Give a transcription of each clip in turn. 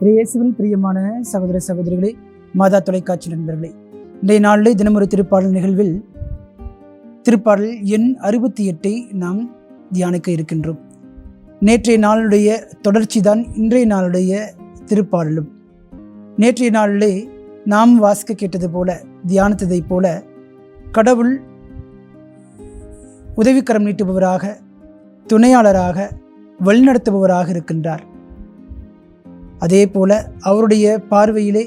இயேசுவில் பிரியமான சகோதர சகோதரிகளே மாதா தொலைக்காட்சி நண்பர்களே இன்றைய நாளிலே தினமொரு திருப்பாடல் நிகழ்வில் திருப்பாடல் எண் அறுபத்தி எட்டை நாம் தியானிக்க இருக்கின்றோம். நேற்றைய நாளுடைய தொடர்ச்சி தான் இன்றைய நாளுடைய திருப்பாடலும். நேற்றைய நாளிலே நாம் வாசிக்க கேட்டது போல தியானித்ததைப் போல கடவுள் உதவிக்கரம் நீட்டுபவராக துணையாளராக வழிநடத்துபவராக இருக்கின்றார். அதே போல அவருடைய பார்வையிலே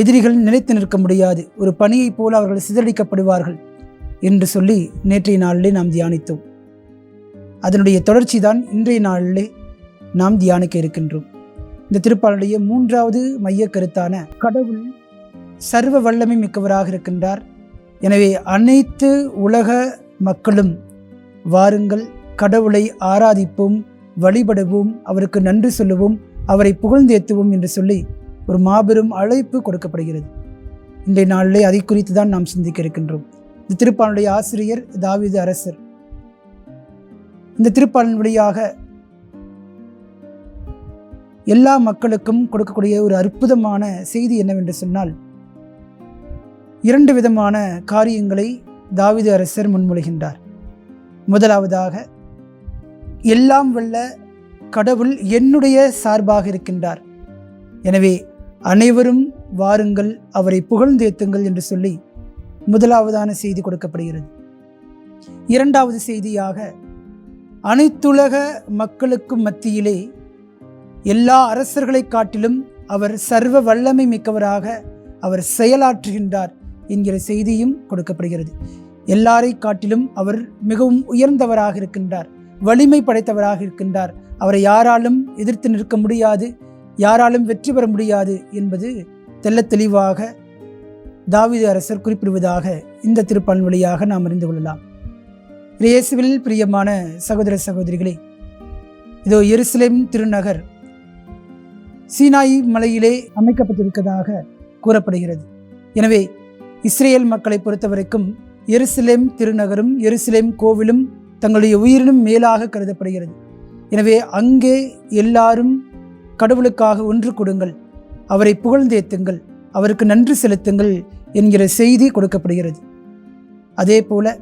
எதிரிகள் நிலைத்து நிற்க முடியாது. ஒரு பணியைப் போல அவர்கள் சிதறடிக்கப்படுவார்கள் என்று சொல்லி நேற்றைய நாளிலே நாம் தியானித்தோம். அதனுடைய தொடர்ச்சி தான் இன்றைய நாளிலே நாம் தியானிக்க இருக்கின்றோம். இந்த திருப்பாளருடைய மூன்றாவது மைய கருத்தான கடவுள் சர்வ வல்லமை மிக்கவராக இருக்கின்றார். எனவே அனைத்து உலக மக்களும் வாருங்கள் கடவுளை ஆராதிப்போம் வழிபடுவோம் அவருக்கு நன்றி சொல்லுவோம். அவரை புகழ்ந்தேத்துவோம் என்று சொல்லி ஒரு மாபெரும் அழைப்பு கொடுக்கப்படுகிறது. இன்றைய நாளிலே அதை குறித்து தான் நாம் சிந்திக்க இருக்கின்றோம். இந்த திருப்பாளனுடைய ஆசிரியர் தாவீது அரசர். இந்த திருப்பாளன் வழியாக எல்லா மக்களுக்கும் கொடுக்கக்கூடிய ஒரு அற்புதமான செய்தி என்னவென்று சொன்னால் இரண்டு விதமான காரியங்களை தாவீது அரசர் முன்மொழிகின்றார். முதலாவதாக எல்லாம் வல்ல கடவுள் என்னுடைய சார்பாக இருக்கின்றார். எனவே அனைவரும் வாருங்கள் அவரை புகழ்ந்தேத்துங்கள் என்று சொல்லி முதலாவதான செய்தி கொடுக்கப்படுகிறது. இரண்டாவது செய்தியாக அனைத்துலக மக்களுக்கும் மத்தியிலே எல்லா அரசர்களை காட்டிலும் அவர் சர்வ வல்லமை மிக்கவராக அவர் செயலாற்றுகின்றார் என்கிற செய்தியும் கொடுக்கப்படுகிறது. எல்லாரை காட்டிலும் அவர் மிகவும் உயர்ந்தவராக இருக்கின்றார். வலிமை படைத்தவராக இருக்கின்றார். அவரை யாராலும் எதிர்த்து நிற்க முடியாது யாராலும் வெற்றி பெற முடியாது என்பது தெல்ல தெளிவாக தாவீது அரசர் குறிப்பிடுவதாக இந்த திருப்பான் வழியாக நாம் அறிந்து கொள்ளலாம். இயேசுவில் பிரியமான சகோதர சகோதரிகளே இதோ எருசலேம் திருநகர் சீனாய் மலையிலே அமைக்கப்பட்டிருப்பதாக கூறப்படுகிறது. எனவே இஸ்ரேல் மக்களை பொறுத்தவரைக்கும் எருசலேம் திருநகரும் எருசலேம் கோவிலும் தங்களுடைய உயிரினும் மேலாக கருதப்படுகிறது. எனவே அங்கே எல்லாரும் கடவுளுக்காக ஒன்று கொடுங்கள். அவரை புகழ்ந்தேத்துங்கள் அவருக்கு நன்றி செலுத்துங்கள் என்கிற செய்தி கொடுக்கப்படுகிறது. அதே போல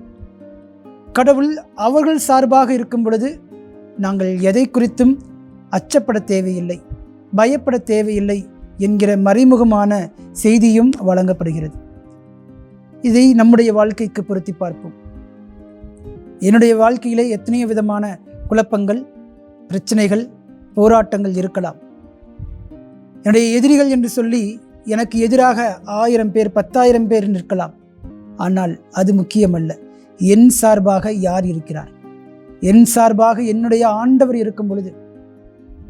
கடவுள் அவர்கள் சார்பாக இருக்கும் பொழுது நாங்கள் எதை குறித்தும் அச்சப்பட தேவையில்லை பயப்பட தேவையில்லை என்கிற மறைமுகமான செய்தியும் வழங்கப்படுகிறது. இதை நம்முடைய வாழ்க்கைக்கு பொருத்தி பார்ப்போம். என்னுடைய வாழ்க்கையிலே எத்தனையோ விதமான குழப்பங்கள் பிரச்சனைகள் போராட்டங்கள் இருக்கலாம். என்னுடைய எதிரிகள் என்று சொல்லி எனக்கு எதிராக ஆயிரம் பேர் பத்தாயிரம் பேர் நிற்கலாம். ஆனால் அது முக்கியமல்ல. என் சார்பாக யார் இருக்கிறார்? என் சார்பாக என்னுடைய ஆண்டவர் இருக்கும் பொழுது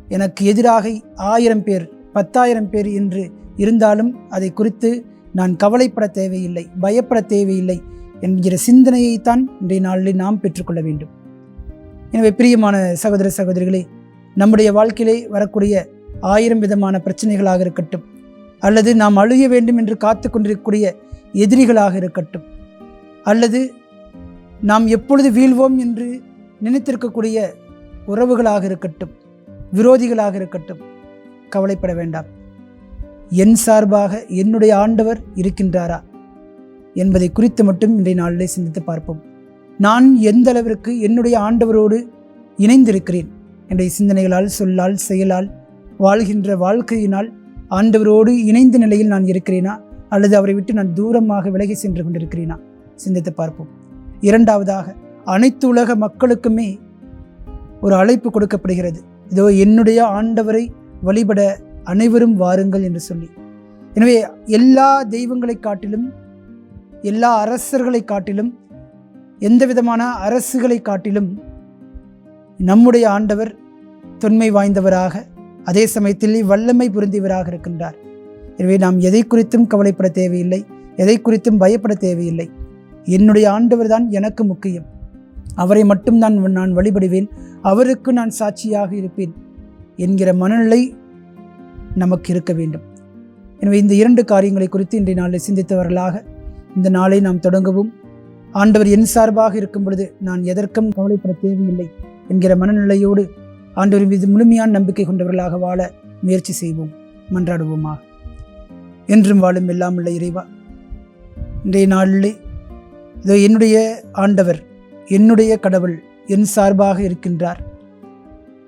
எனக்கு எதிராக ஆயிரம் பேர் பத்தாயிரம் பேர் என்று இருந்தாலும் அதை குறித்து நான் கவலைப்பட தேவையில்லை பயப்பட தேவையில்லை. என்கிற சிந்தனையைத்தான் இன்றைய நாளில் நாம் பெற்றுக்கொள்ள வேண்டும். எனவே பிரியமான சகோதர சகோதரிகளே நம்முடைய வாழ்க்கையிலே வரக்கூடிய ஆயிரம் விதமான பிரச்சனைகளாக இருக்கட்டும் அல்லது நாம் அழுக வேண்டும் என்று காத்து கொண்டிருக்கக்கூடிய எதிரிகளாக இருக்கட்டும் அல்லது நாம் எப்பொழுது வீழ்வோம் என்று நினைத்திருக்கக்கூடிய உறவுகளாக இருக்கட்டும் விரோதிகளாக இருக்கட்டும் கவலைப்பட வேண்டாம். என் சார்பாக என்னுடைய ஆண்டவர் இருக்கின்றாரா? என்பதை குறித்து மட்டும் இன்றைய நாளிலே சிந்தித்து பார்ப்போம். நான் எந்த அளவிற்கு என்னுடைய ஆண்டவரோடு இணைந்திருக்கிறேன் என்னுடைய சிந்தனைகளால் சொல்லால் செயலால் வாழ்கின்ற வாழ்க்கையினால் ஆண்டவரோடு இணைந்த நிலையில் நான் இருக்கிறேனா? அல்லது அவரை விட்டு நான் தூரமாக விலகி சென்று கொண்டிருக்கிறேனா? சிந்தித்து பார்ப்போம். இரண்டாவதாக அனைத்து உலக மக்களுக்குமே ஒரு அழைப்பு கொடுக்கப்படுகிறது. இதோ என்னுடைய ஆண்டவரை வழிபட அனைவரும் வாருங்கள் என்று சொல்லி. எனவே எல்லா தெய்வங்களை காட்டிலும் எல்லா அரசர்களை காட்டிலும் எந்த விதமான அரசுகளை காட்டிலும் நம்முடைய ஆண்டவர் தொன்மை வாய்ந்தவராக அதே சமயத்தில் வல்லமை புரிந்தவராக இருக்கின்றார். எனவே நாம் எதை குறித்தும் கவலைப்பட தேவையில்லை எதை குறித்தும் பயப்பட தேவையில்லை. என்னுடைய ஆண்டவர் தான் எனக்கு முக்கியம். அவரை மட்டும் நான் நான் வழிபடுவேன். அவருக்கு நான் சாட்சியாக இருப்பேன் என்கிற மனநிலை நமக்கு இருக்க வேண்டும். எனவே இந்த இரண்டு காரியங்களை குறித்து இன்றைய நாளில் சிந்தித்தவர்களாக இந்த நாளை நாம் தொடங்கவும். ஆண்டவர் என் சார்பாக இருக்கும் பொழுது நான் எதற்கும் கவலைப்பட தேவையில்லை என்கிற மனநிலையோடு ஆண்டவரின் மீது முழுமையான நம்பிக்கை கொண்டவர்களாக வாழ முயற்சி செய்வோம். மன்றாடுவோமா? என்றும் வாழும் எல்லாம் உள்ள இறைவா இன்றைய நாளிலே இதோ என்னுடைய ஆண்டவர் என்னுடைய கடவுள் என் சார்பாக இருக்கின்றார்.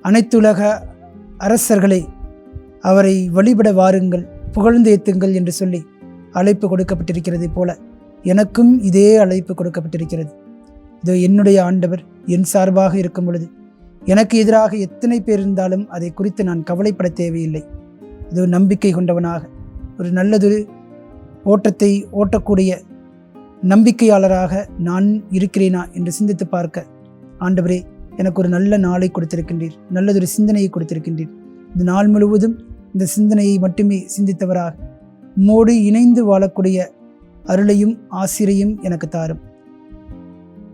அனைத்துலக அரசர்களை அவரை வழிபட வாருங்கள் புகழ்ந்து ஏத்துங்கள் என்று சொல்லி அழைப்பு கொடுக்கப்பட்டிருக்கிறது போல எனக்கும் இதே அழைப்பு கொடுக்கப்பட்டிருக்கிறது. இதோ என்னுடைய ஆண்டவர் என் சார்பாக இருக்கும் பொழுது எனக்கு எதிராக எத்தனை பேர் இருந்தாலும் அதை குறித்து நான் கவலைப்பட தேவையில்லை. இது நம்பிக்கை கொண்டவனாக ஒரு நல்லதொரு ஓட்டத்தை ஓட்டக்கூடிய நம்பிக்கையாளராக நான் இருக்கிறேனா என்று சிந்தித்து பார்க்க ஆண்டவரே எனக்கு ஒரு நல்ல நாளை கொடுத்திருக்கின்றீர் நல்லதொரு சிந்தனையை கொடுத்திருக்கின்றீர். இந்த நாள் முழுவதும் இந்த சிந்தனையை மட்டுமே சிந்தித்தவராக உம்மோடு இணைந்து வாழக்கூடிய அருளையும் ஆசிரையும் எனக்கு தாரும்.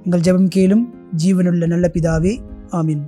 எங்கள் ஜெபம் கேளும் ஜீவனுள்ள நல்ல பிதாவே ஆமீன்.